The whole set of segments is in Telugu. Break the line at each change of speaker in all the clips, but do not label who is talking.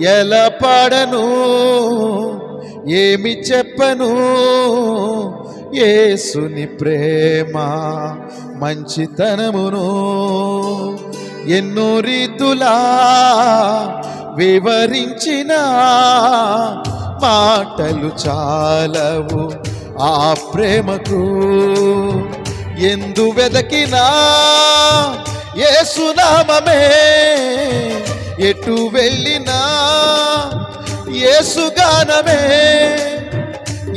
ఎలా పాడను? ఏమి చెప్పను? ఏసుని ప్రేమ మంచితనమును ఎన్నో రీతులా వివరించిన మాటలు చాలవు ఆ ప్రేమకు. ఎందు వెదకినా ఏసునామమే ఎటు వెళ్ళినా ఏసుగానమే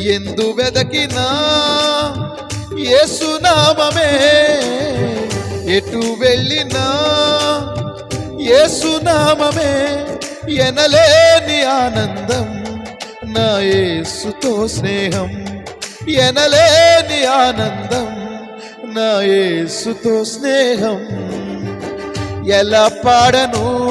ఎందు వెదకినా ఏసునామమే ఎటు వెళ్ళినా ఏసునామమే ఎనలేని ఆనందం నా యేసుతో స్నేహం. ఎనలేని ఆనందం నా యేసుతో స్నేహం. ఎలా పాడను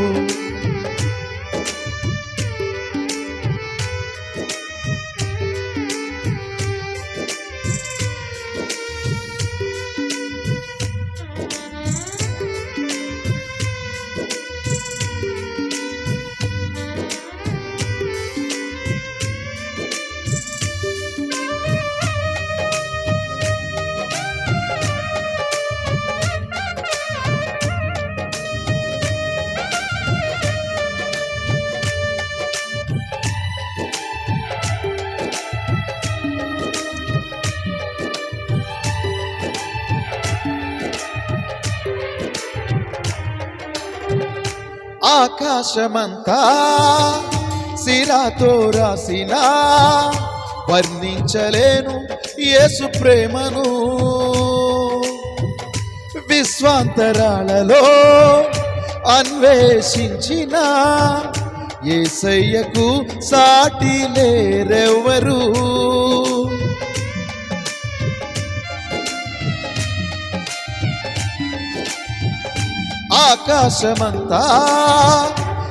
ఆకాశమంతా శిలాతో రాసిన వర్ణించలేను యేసు ప్రేమను. విశ్వాంతరాలలో అన్వేషించిన ఏసయ్యకు సాటి లేరెవరు ఆకాశమంతా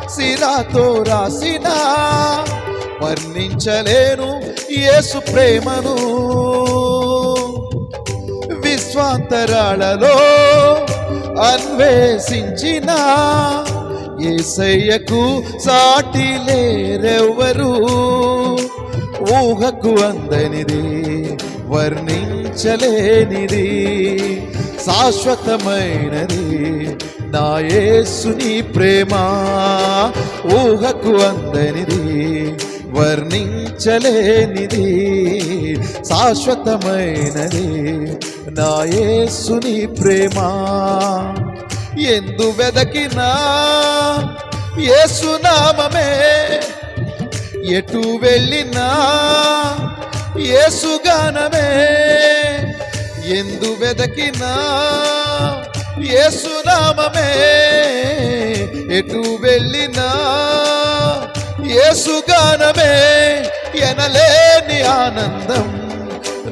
సిరాతో రాసిన వర్ణించలేను యేసు ప్రేమను. విశ్వాంతరాలలో అన్వేషించిన ఏసయ్యకు సాటి లేరెవ్వరు. ఊహకు అందనిది వర్ణించలేనిది శాశ్వతమైనది నా యేసుని ప్రేమ ఊహకు అందనిది వర్ణించలేనిది శాశ్వతమైనది. నా యేసుని ప్రేమ ఎందు వెదకినా యేసునామమే ఎటు వెళ్ళినా యేసుగానమే ఎందు వెదకినా యేసునామమే ఎటు వెళ్ళినా యేసుగానమే ఎనలేని ఆనందం.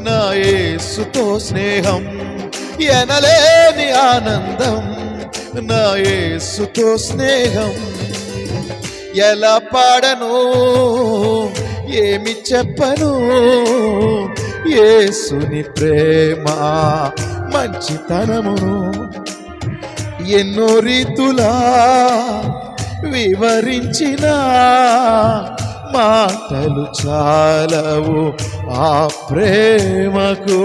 నా యేసుతో స్నేహం ఎనలేని ఆనందం. నా యేసుతో స్నేహం ఎలా పాడను? ఏమి చెప్పను? ఏసుని ప్రేమ మంచితనమును ఎన్నో రీతులా వివరించిన మాటలు చాలవు ఆ ప్రేమకు.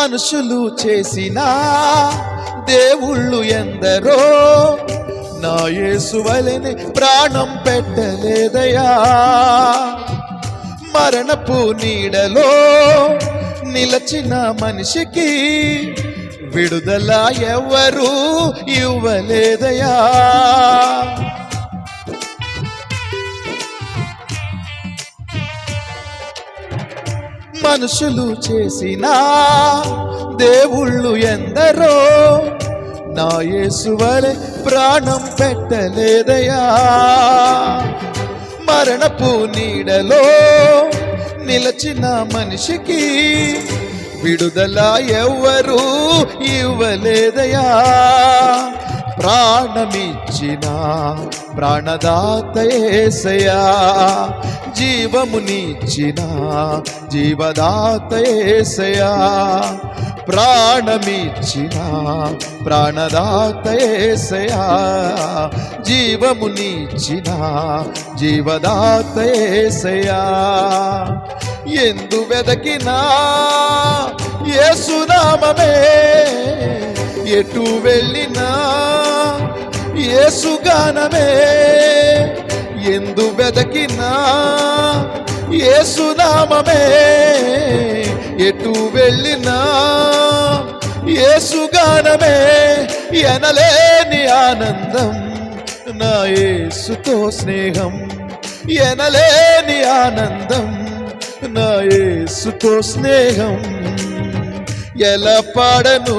మనుషులు చేసిన దేవుళ్ళు ఎందరో నా యేసువలని ప్రాణం పెట్టలేదయా మరణపు నీడలో నిలచిన మనిషికి విడుదల ఎవరు ఇవ్వలేదయా మనుషులు చేసిన దేవుళ్ళు ఎందరో నా యేసువలే ప్రాణం పెట్టలేదయా? మరణపు నీడలో నిలచిన మనిషికి విడుదల ఎవ్వరు ఇవ్వలేదయా? ప్రాణమిచ్చినా ప్రాణదాత యేసయ్యా జీవమునిచ్చిన జీవదాత యేసయ్యా ప్రాణమిచ్చిన ప్రాణదాత యేసయ్యా జీవమునిచ్చిన జీవదాత యేసయ్యా ఎందు వెదకినా యేసునామమే ఎటు వెళ్ళినా యేసుగానమే ఎందు వెదకినా యేసునామమే ఎటు వెళ్ళినా ఏసుగానమే ఎనలేని ఆనందం నా ఏసుతో స్నేహం. ఎనలేని ఆనందం నా ఏసుతో స్నేహం. ఎలా పాడను?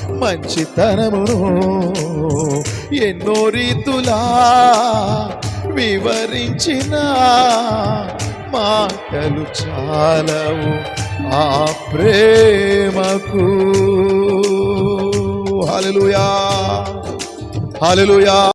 మంచితనమును ఎన్నో రీతులా వివరించిన మాటలు చాలవు ఆ ప్రేమకు. హలలుయా హలలుయా